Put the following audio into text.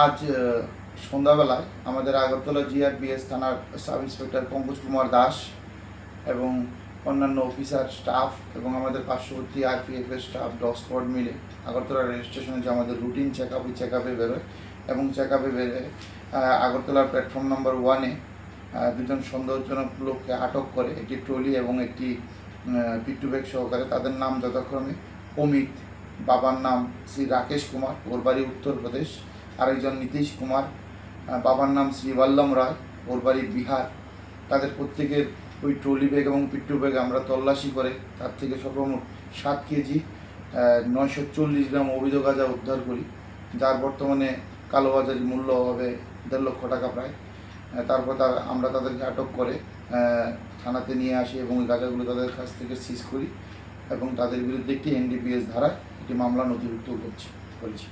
আজ সন্ধ্যাবেলায় আমাদের আগরতলা জিআরবিএস থানার সাব ইন্সপেক্টর পঙ্কজ কুমার দাস এবং অন্যান্য অফিসার, স্টাফ এবং আমাদের পার্শ্ববর্তী আরপিএফ এর স্টাফ ডগ স্কোয়াড মিলে আগরতলা রেল স্টেশনে যে আমাদের রুটিন চেক আপ ওই চেক আপে বেরোয় এবং চেক আপে বেরোয় আগরতলার প্ল্যাটফর্ম নাম্বার ওয়ানে দুজন সন্দেহজনক লোককে আটক করে একটি ট্রলি এবং একটি পিট্টু ব্যাগ সহকারে তাদের নাম যথাক্রমে অমিত, বাবার নাম শ্রী রাকেশ কুমার, ওর বাড়ি উত্তরপ্রদেশ আরেকজন নীতিশ কুমার বাবার নাম শ্রী বল্লম রায়, ওর বাড়ি বিহার। তাদের প্রত্যেকের ওই ট্রলি ব্যাগ এবং পিট্টু ব্যাগ আমরা তল্লাশি করে, তার থেকে সর্বমোট সাত কেজি নয়শো চল্লিশ গ্রাম অবৈধ গাঁজা উদ্ধার করি। যার বর্তমানে কালোবাজারি মূল্য হবে দেড় লক্ষ টাকা প্রায়। তারপর তার আমরা তাদেরকে আটক করে থানাতে নিয়ে আসি এবং ওই গাঁজাগুলো তাদের কাছ থেকে সিজ করি এবং তাদের বিরুদ্ধে একটি এনডিপিএস ধারায় একটি মামলা নথিভুক্ত করছি, করেছি।